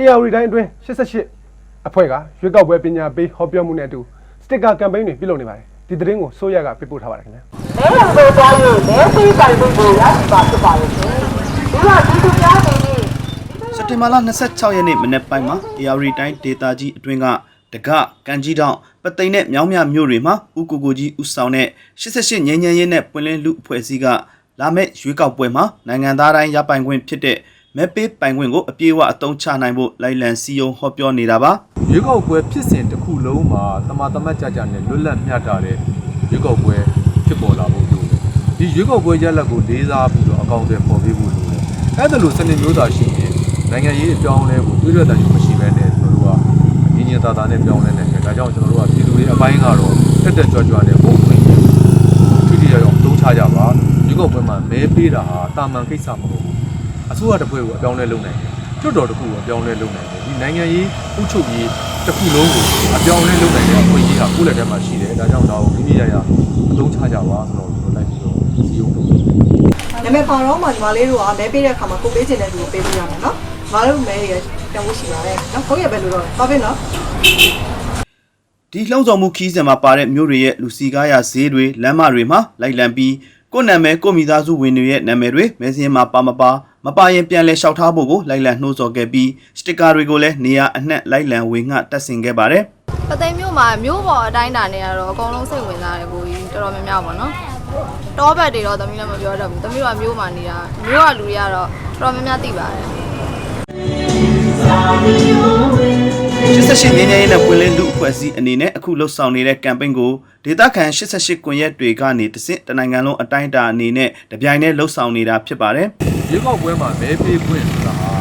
AR တိုင်းအတွင်း88အဖွဲ့ကရွေးကောက်ပွဲပညာပေးဟောပြောမှုနဲ့အတူစတစ်ကာကမ်ပိန်းတွေပြုလုပ်နေပါတယ်ဒီသတင်းကိုဆိုရကပြပို့ထားပါတယ်ခင်ဗျာမဲရုံတို့သွားလို့မဲသိပိုင်မှုကိုရရှိပါဖြစ်ပါရဲ့ရှင်ဒီကဒီသူများတွေစက်တင်ဘာလ26ရက်နေ့မနက်ပိုင်းမှာ AR တိုင်းဒေတာကြီးအတွင်းကတကကန်ကြီးတောင်ပသိမ်နဲ့မြောင်းမြမြို့တွေမှာဦးကိုကိုကြီးဦးဆောင်တဲ့88ငញ្ញန်ရင်းနဲ့ပွင့်လင်းလူအဖွဲ့အစည်းကလာမယ့်ရွေးကောက်ပွဲမှာနိုင်ငံသားတိုင်းရပိုင်ခွင့်ဖြစ်တဲ့ မဲပေးပိုင်ခွင့်ကိုအပြည့်အဝအသုံးချနိုင်ဖို့လိုက်လံစီယုံဟောပြောနေတာပါရွေးကောက်ပွဲဖြစ်စဉ်တစ်ခုလုံးမှာတမာတမတ်ကြကြနဲ့လွတ်လပ်မျှတတဲ့ရွေးကောက်ပွဲဖြစ်ပေါ်လာဖို့လိုတယ်။ဒီရွေးကောက်ပွဲရလဒ်ကိုလေးစားပြီးတော့အကောင့်တွေပေါ်ပေးဖို့လိုတယ်။အဲ့ဒါလို့စနစ်မျိုးသားရှိရင်နိုင်ငံရေးအပြောင်းအလဲကိုတွေးရတဲ့တန်မရှိဘဲနဲ့ကျွန်တော်တို့ကညီညီသာသာနဲ့ပြောင်းလဲနိုင်တယ်။ဒါကြောင့်ကျွန်တော်တို့ကပြည်သူတွေအပိုင်းကတော့တက်တက်ကြွကြွနဲ့ပုံပွင့်ထိထိရောက်ရောက်သုံးချကြပါ။ရွေးကောက်ပွဲမှာမဲပေးတာဟာတာမန်ကိစ္စမဟုတ်ဘူး။ အစိုးရတစ်ဖွဲ့ကိုအပြောင်းလဲလုပ်နိုင်တယ်။ကျွတ်တော်တစ်ခုကိုအပြောင်းလဲလုပ်နိုင်တယ်။ဒီနိုင်ငံရေးဥချုပ်ရေးတစ်ခုလုံးကိုအပြောင်းလဲလုပ်နိုင်တဲ့အခွင့်အရေးဟာကိုယ့်လက်ထဲမှာရှိတယ်။ဒါကြောင့်ဒါကိုမိမိရရအသုံးချကြပါဆိုတော့ကျွန်တော်လိုက်ပြီးတော့စီယုံလုပ်တယ်နာမည်ပေါတော့မှညီမလေးတို့ကမဲပေးတဲ့အခါမှာကိုပေးချင်တဲ့သူကိုပေးပေးရမယ်နော်ညီမတို့မဲရတန်ဖို့ရှိပါတယ်နော်ဟုတ်ရဲ့ပဲလို့တော့ပါပဲနော်ဒီလှုံ့ဆော်မှုခီးစဉ်မှာပါတဲ့မြို့တွေရဲ့လူစီကားရဈေးတွေလမ်းမတွေမှာလိုက်လံပြီးကိုယ့်နာမည်ကိုယ့်မိသားစုဝင်တွေရဲ့နာမည်တွေမဲစင်းမှာပါမပါ မပါရင်ပြန်လဲလျှောက်ထားဖို့ကိုလိုက်လံနှိုးဆော်ခဲ့ပြီးစတစ်ကာတွေကိုလည်းနေရာအနှံ့လိုက်လံဝေငှတက်ဆင်ခဲ့ပါတယ်ပသိမ်မြို့မှာမြို့ပေါ်အတိုင်းတာနေရတော့အကုန်လုံးစိတ်ဝင်စားတယ်ကိုကြီးတော်တော်များများပေါ့နော်တောဘက်တွေတော့သမီးလည်းမပြောတတ်ဘူးသမီးတို့ကမြို့မှာနေတာမြို့ကလူတွေကတော့တော်တော်များများသိပါတယ် 88ငင်းငယ်ရေးနဲ့ပွင့်လင်းလူအဖွဲ့အစည်းအနေနဲ့အခုလှုပ်ဆောင်နေတဲ့ကမ်ပိန်းကိုဒေသခံ88ကွန်ရက်တွေကနေတဆင့်တနိုင်ငံလုံးအတိုင်းအတာအနေနဲ့တပြိုင်တည်းလှုပ်ဆောင်နေတာဖြစ်ပါတယ်။ရွေးကောက်ပွဲမှာမဲပေးခွင့်ဆိုတာဟာ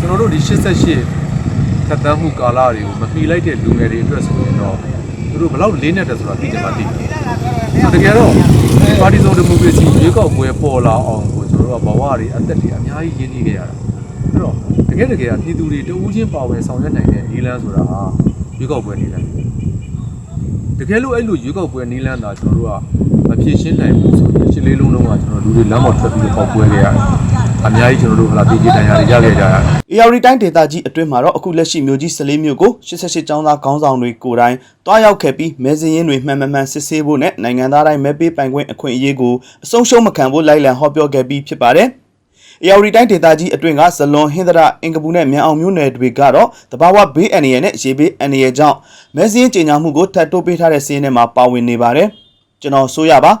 ကျွန်တော်တို့ဒီ88ထက်တမ်းမှုကာလတွေကိုမမီလိုက်တဲ့လူငယ်တွေအတွက်ဆိုရင်တော့သူတို့ဘယ်လောက်လေးနဲ့တယ်ဆိုတာသိချင်မှသိတယ်။တကယ်တော့ပါတီစုံဒီမိုကရေစီရွေးကောက်ပွဲပေါ်လာအောင်ကိုကျွန်တော်တို့ကဘဝတွေအသက်တွေအများကြီးရင်းနှီးခဲ့ရတာ။ အဲ့တော့တကယ်တကယ်ကပြည်သူတွေတဦးချင်းပါဝင်ဆောင်ရွက်နိုင်တဲ့နီလန်းဆိုတာဟာရွေးကောက်ပွဲနီလန်းတကယ်လို့အဲ့လိုရွေးကောက်ပွဲနီလန်းတာကျွန်တော်တို့ကမဖြည့်ရှင်းနိုင်ဘူးဆိုရင်ရှင်းလေးလုံးလုံးကကျွန်တော်လူတွေလမ်းပေါ်ထွက်ပြီးတော့ပေါက်ပွဲခဲ့ရတယ်။အများကြီးကျွန်တော်တို့ဟလာပြည်ကြီးတန်ရာတွေရခဲ့ကြရတယ်။။ AR တိုင်းဒေသကြီးအတွင်းမှာတော့အခုလက်ရှိမျိုးကြီး14မြို့ကို88ကျောင်းသားခေါင်းဆောင်တွေကိုယ်တိုင်တွားရောက်ခဲ့ပြီးမဲစင်းရင်းတွေမှန်မှန်မှန်စစ်ဆေးဖို့နဲ့နိုင်ငံသားတိုင်းမဲပေးပိုင်ခွင့်အခွင့်အရေးကိုအဆုံးရှုံးမခံဖို့လိုက်လံဟောပြောခဲ့ပြီးဖြစ်ပါတယ်။ AR တိုင်းဒေသကြီးအတွင်းကဇလွန်ဟင်္ဒရာအင်္ဂပူနဲ့မြန်အောင်မြို့နယ်တွေကတော့တဘာဝဘေးအန္တရာယ်နဲ့ရေဘေးအန္တရာယ်ကြောင့်မဲစင်းကြေညာမှုကိုထပ်တိုးပေးထားတဲ့စီးရင်ထဲမှာပါဝင်နေပါတယ်။ကျွန်တော်ဆိုရပါ